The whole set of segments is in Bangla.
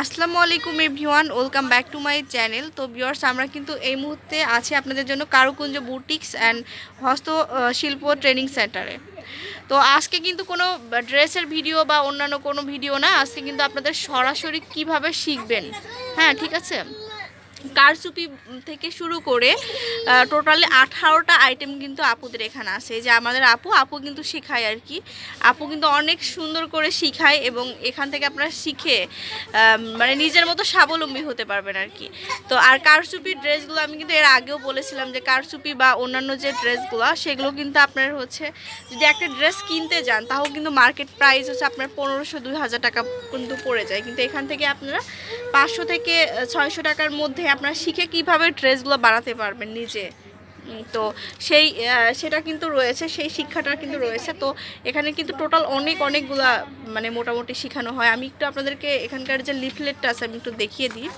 আসসালামু আলাইকুম everyone, welcome back to my channel. তো ভিওর্স আমরা কিন্তু এই মুহূর্তে আছি আপনাদের জন্য কারুকুঞ্জ বুটিক্স অ্যান্ড হস্ত শিল্প ট্রেনিং সেন্টারে। তো আজকে কিন্তু কোনো ড্রেসের ভিডিও বা অন্যান্য কোনো ভিডিও না, আজকে কিন্তু আপনাদের সরাসরি কীভাবে শিখবেন। হ্যাঁ ঠিক আছে? কারচুপি থেকে শুরু করে টোটালি আঠারোটা আইটেম কিন্তু আপুদের এখানে আছে। যে আমাদের আপু আপু কিন্তু শেখায় আর কি। আপু কিন্তু অনেক সুন্দর করে শিখায় এবং এখান থেকে আপনারা শিখে মানে নিজের মতো স্বাবলম্বী হতে পারবেন আর কি। তো আর কারচুপির ড্রেসগুলো আমি কিন্তু এর আগেও বলেছিলাম যে কারচুপি বা অন্যান্য যে ড্রেসগুলো, সেগুলো কিন্তু আপনার হচ্ছে, যদি একটা ড্রেস কিনতে যান, তাও কিন্তু মার্কেট প্রাইস হচ্ছে আপনার পনেরোশো, দুই হাজার টাকা কিন্তু পড়ে যায়। কিন্তু এখান থেকে আপনারা পাঁচশো থেকে ছয়শো টাকার মধ্যে আপনারা শিখে কীভাবে ড্রেসগুলো বানাতে পারবেন নিজে? তো সেই সেটা কিন্তু রয়েছে, সেই শিক্ষাটা কিন্তু রয়েছে। তো এখানে কিন্তু টোটাল অনেক, অনেকগুলা মানে মোটামুটি শেখানো হয়। আমি একটু আপনাদেরকে এখানকার যে লিফলেটটা আছে, আমি একটু দেখিয়ে দিই।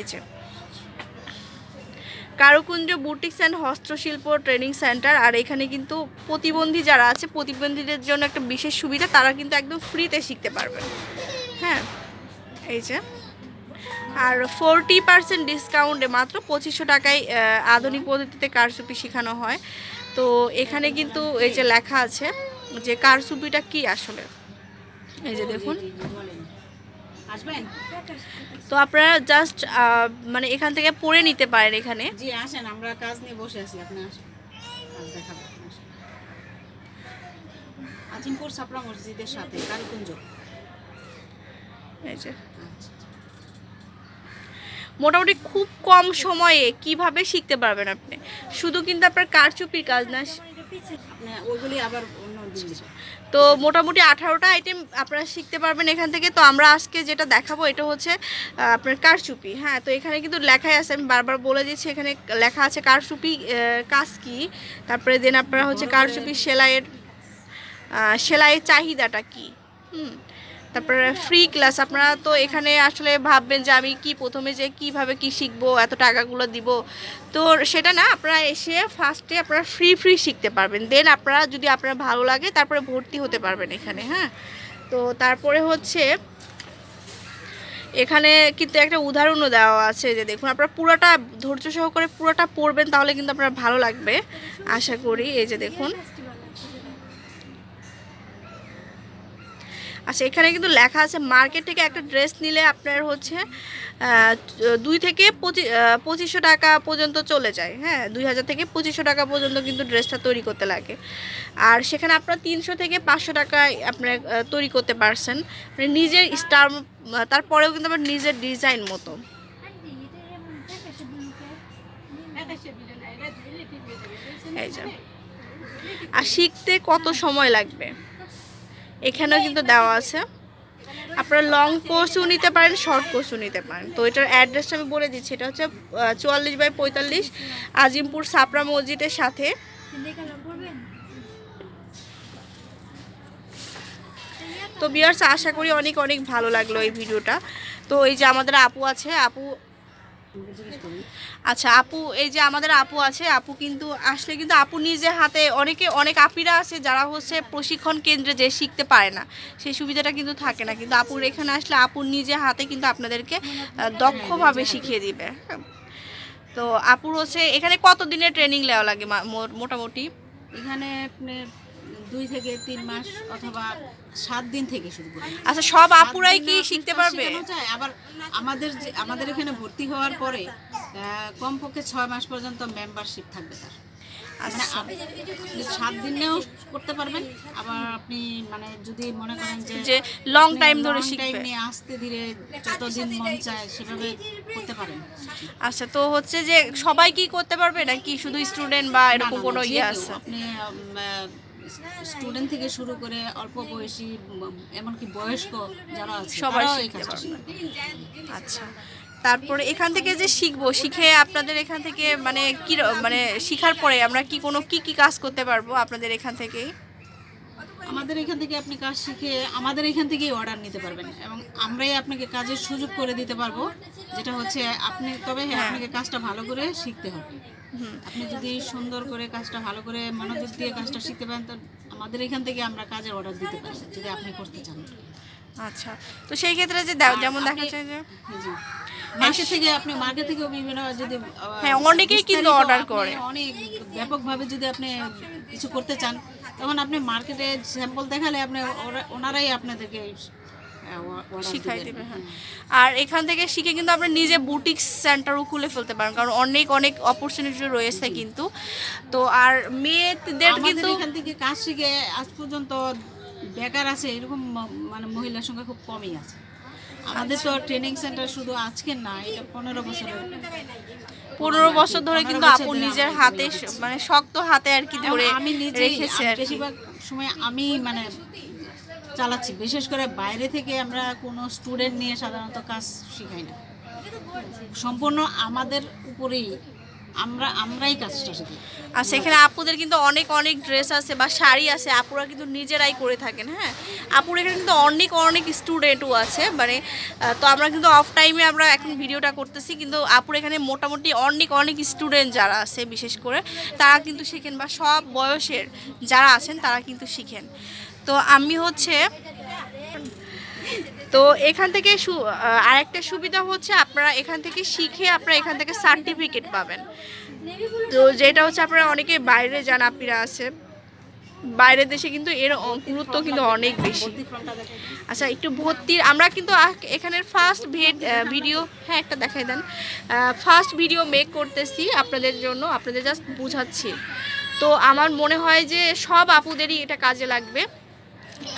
এই যে। Karukunja boutiques and Hastashilpa training centre. আর এখানে কিন্তু প্রতিবন্ধী যারা আছে, প্রতিবন্ধীদের জন্য একটা বিশেষ সুবিধা, তারা কিন্তু একদম ফ্রিতে শিখতে পারবেন। হ্যাঁ এই যে। আর ফোরটি পার্সেন্ট ডিসকাউন্টে মাত্র পঁচিশশো টাকায় আধুনিক পদ্ধতিতে কারচুপি শেখানো হয়। তো এখানে কিন্তু এই যে লেখা আছে যে কারচুপিটা কি আসলে? এই যে দেখুন। আসবেন? তো আপনারা জাস্ট মানে এখান থেকে পড়ে নিতে পারেন এখানে। জি আসেন আমরা কাজ নিয়ে বসে আছি আপনি আসেন। কাজ দেখাবো আজিমপুর সাপড়া মসজিদের সাথে কারুকুঞ্জ এই যে। মোটামুটি খুব কম সময়ে কীভাবে শিখতে পারবেন আপনি? শুধু কিন্তু আপনার কারচুপির কাজ না আবার। তো মোটামুটি আঠারোটা আইটেম আপনারা শিখতে পারবেন এখান থেকে। তো আমরা আজকে যেটা দেখাবো এটা হচ্ছে আপনার কারচুপি। হ্যাঁ তো এখানে কিন্তু লেখাই আছে আমি বারবার বলে দিচ্ছি এখানে লেখা আছে কারচুপি কাজ কি? তারপরে দেন আপনারা হচ্ছে কারচুপি সেলাইয়ের সেলাইয়ের চাহিদাটা কি? হুম। তারপরে ফ্রি ক্লাস আপনারা তো এখানে আসলে ভাববেন যে আমি কি প্রথমে যে কীভাবে কি শিখব, এত টাকাগুলো দিব। তো সেটা না, আপনারা এসে ফার্স্টে আপনারা ফ্রি ফ্রি শিখতে পারবেন। দেন আপনারা যদি আপনার ভালো লাগে, তারপরে ভর্তি হতে পারবেন এখানে হ্যাঁ? তো তারপরে হচ্ছে, এখানে কিন্তু একটা উদাহরণও দেওয়া আছে যে দেখুন, আপনারা পুরোটা ধৈর্য সহকারে পুরোটা পড়বেন, তাহলে কিন্তু আপনার ভালো লাগবে। আশা করি, এই যে দেখুন। আচ্ছা এখানে কিন্তু লেখা আছে, মার্কেট থেকে একটা ড্রেস নিলে আপনার হচ্ছে দুই থেকে পঁচিশশো টাকা পর্যন্ত চলে যায়। হ্যাঁ দুই হাজার থেকে পঁচিশশো টাকা পর্যন্ত কিন্তু ড্রেসটা তৈরি করতে লাগে। আর সেখানে আপনার তিনশো থেকে পাঁচশো টাকায় আপনার তৈরি করতে পারছেন। মানে নিজের স্টার, তারপরেও কিন্তু আবার নিজের ডিজাইন মতো। আর শিখতে কত সময় লাগবে? এখানেও কিন্তু দেওয়া আছে। আপনারা লং কোর্সও নিতে পারেন শর্ট কোর্সও নিতে পারেন। তো এটার অ্যাড্রেসটা আমি বলে দিচ্ছি। এটা হচ্ছে চুয়াল্লিশ বাই পঁয়তাল্লিশ আজিমপুর সাপরা মসজিদের সাথে। তো বিয়ার্স আশা করি অনেক অনেক ভালো লাগল এই ভিডিওটা তো এই যে আমাদের আপু আছে, আপু আচ্ছা আপু, এই যে আমাদের আপু আছে, আপু কিন্তু আসলে কিন্তু আপু নিজে হাতে অনেকে, অনেক আপিরা আছে যারা হচ্ছে প্রশিক্ষণ কেন্দ্রে যে শিখতে পারে না। সেই সুবিধাটা কিন্তু থাকে না। কিন্তু আপুর এখানে আসলে আপুর নিজে হাতে কিন্তু আপনাদেরকে দক্ষভাবে শিখিয়ে দিবে। তো আপুর হচ্ছে এখানে কত দিনের ট্রেনিং নেওয়া লাগে মোটামুটি? এখানে দুই থেকে তিন মাস অথবা সাত দিন থেকে শুরু করুন আচ্ছা সব আপুরাই কি শিখতে পারবে? আবার আমাদের যে আমাদের এখানে ভর্তি হওয়ার পরে কমপক্ষে ছয় মাস পর্যন্ত মেম্বারশিপ থাকবে তার। মানে আচ্ছা। আপ- আপনি সাত দিনেও করতে পারবেন। আবার আপনি মানে যদি মনে করেন যে লং টাইম ধরে শিখবে। নিয়ে আস্তে ধীরে যতদিন মন চায় সেভাবে করতে পারেন। আচ্ছা তো হচ্ছে যে সবাই কি করতে পারবে? নাকি শুধু স্টুডেন্ট বা এরকম কোনো ইয়ে আছে? আপনি স্টুডেন্ট থেকে শুরু করে অল্প বয়সী এমনকি বয়স্ক যারা আছে সবাই আচ্ছা। তারপরে এখান থেকে যে শিখব শিখে আপনাদের এখান থেকে মানে কি মানে শিখার পরে আমরা কি কোনো কি কি কাজ করতে পারব আপনাদের এখান থেকেই? আমাদের এখান থেকে আপনি কাজ শিখে আমাদের এখান থেকেই অর্ডার নিতে পারবেন এবং আমরাই আপনাকে কাজের সুযোগ করে দিতে পারব যেটা হচ্ছে আপনি তবে হ্যাঁ আপনাকে কাজটা ভালো করে শিখতে হবে। আপনি যদি সুন্দর করে কাজটা ভালো করে মনোযোগ দিয়ে কাজটা শিখতে পারেন তো আমাদের এখান থেকে আমরা কাজের অর্ডার দিতে পারব যদি আপনি করতে চান। আচ্ছা। তো সেই ক্ষেত্রে যে যেমন দেখা যায় যে জি থেকে আপনি মার্কেট থেকেও বিভিন্ন যদি হ্যাঁ, অনেকেই কিন্তু আপনি করে। অনেক ব্যাপকভাবে যদি আপনি কিছু করতে চান তখন আপনি মার্কেটে স্যাম্পল দেখালে আপনি ওনারাই আপনাদেরকে শিখাই। দিবে হ্যাঁ আর এখান থেকে শিখে কিন্তু আপনি নিজে বুটিক সেন্টারও খুলে ফেলতে পারেন কারণ অনেক অনেক অপরচুনিটি রয়েছে কিন্তু তো আর মেয়েদের কিন্তু এখান থেকে কাজ শিখে আজ পর্যন্ত বেকার আছে এরকম মানে মহিলার সংখ্যা খুব কমই আছে আমাদের তো ট্রেনিং সেন্টার শুধু আজকে না এটা পনেরো বছর পনেরো বছর ধরে কিন্তু আপু নিজের হাতে মানে শক্ত হাতে আর কি ধরে আমি নিজে রেখেছি বেশিরভাগ সময় আমি মানে চালাচ্ছি বিশেষ করে বাইরে থেকে আমরা কোনো স্টুডেন্ট নিয়ে সাধারণত কাজ শিখাই না। সম্পূর্ণ আমাদের উপরেই আমরা, আমরাই কাজটা শিখি। আর সেখানে আপুদের কিন্তু অনেক অনেক ড্রেস আছে বা শাড়ি আছে, আপুরা কিন্তু নিজেরাই করে থাকেন হ্যাঁ? আপুর এখানে কিন্তু অনেক অনেক স্টুডেন্টও আছে মানে তো আমরা কিন্তু অফ টাইমে আমরা এখন ভিডিওটা করতেছি, কিন্তু আপুর এখানে মোটামুটি অনেক অনেক স্টুডেন্ট যারা আছে, বিশেষ করে, তারা কিন্তু শিখেন বা সব বয়সের যারা আছেন, তারা কিন্তু শিখেন। তো আমি হচ্ছে তো এখান থেকে আরেকটা সুবিধা হচ্ছে আপনারা এখান থেকে শিখে আপনারা এখান থেকে সার্টিফিকেট পাবেন। তো যেটা হচ্ছে আপনারা অনেকে বাইরে যান আপনারা আছে। বাইরের দেশে কিন্তু এর গুরুত্ব কিন্তু অনেক বেশি। আচ্ছা একটু ভর্তির আমরা কিন্তু এখানের ফার্স্ট ভিডিও হ্যাঁ একটা দেখাই দেন। ফার্স্ট ভিডিও মেক করতেছি আপনাদের জন্য, আপনাদের জাস্ট বুঝাচ্ছি। তো আমার মনে হয় যে সব আপুদেরই এটা কাজে লাগবে।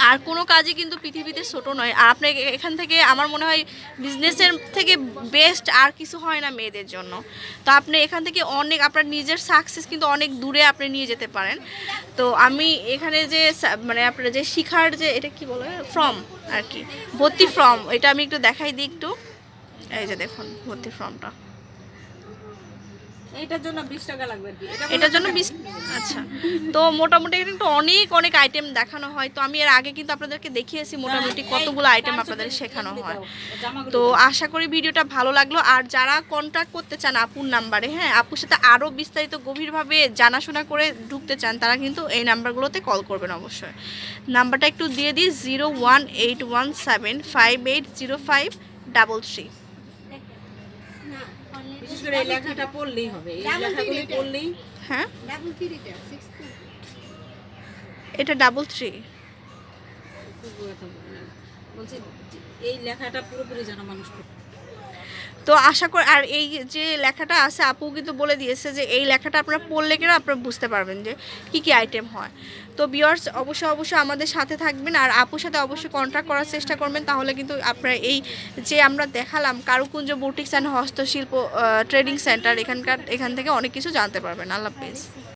আর কোনো কাজই কিন্তু পৃথিবীতে ছোট নয়। আর আপনি এখান থেকে আমার মনে হয় বিজনেসের থেকে বেস্ট আর কিছু হয় না মেয়েদের জন্য। তো আপনি এখান থেকে অনেক, আপনার নিজের সাকসেস কিন্তু অনেক দূরে আপনি নিয়ে যেতে পারেন। তো আমি এখানে যে মানে আপনার যে শিখার যে, এটা কি বলে? ফর্ম আর কি। ভর্তি ফর্ম এটা আমি একটু দেখাই দিই একটু। এই যে দেখুন, ভর্তি ফর্মটা এইটার জন্য টাকা লাগবে এটার জন্য বিশ আচ্ছা। তো মোটামুটি কিন্তু অনেক অনেক আইটেম দেখানো হয়। তো আমি এর আগে কিন্তু আপনাদেরকে দেখিয়েছি মোটামুটি কতগুলো আইটেম আপনাদের শেখানো হয়। তো আশা করি ভিডিওটা ভালো লাগল। আর যারা কন্ট্যাক্ট করতে চান আপুর নাম্বারে হ্যাঁ আপুর সাথে আরও বিস্তারিত গভীরভাবে জানাশোনা করে ঢুকতে চান তারা কিন্তু এই নাম্বারগুলোতে কল করবেন অবশ্যই। নাম্বারটা একটু দিয়ে দিই zero one eight one seven five eight zero five double three বিশেষ করে এই লেখাটা পড়লেই হবে। এই লেখাগুলি পড়লেই হ্যাঁ? এটা ডাবল থ্রি বলছি এই লেখাটা পুরোপুরি যেন মানুষ পড়ে। তো আশা করি, আর এই যে লেখাটা আছে, আপু কিন্তু বলে দিয়েছে যে এই লেখাটা আপনারা পড়লে কিনা আপনারা বুঝতে পারবেন যে কি কি আইটেম হয়। তো বিয়ার্স অবশ্যই অবশ্যই আমাদের সাথে থাকবেন আর আপুর সাথে অবশ্যই কন্ট্যাক্ট করার চেষ্টা করবেন, তাহলে কিন্তু আপনারা এই যে আমরা দেখালাম Karukunja boutiques and Hastashilpa trading centre এখানকার, এখান থেকে অনেক কিছু জানতে পারবেন। আল্লাহ হাফেজ।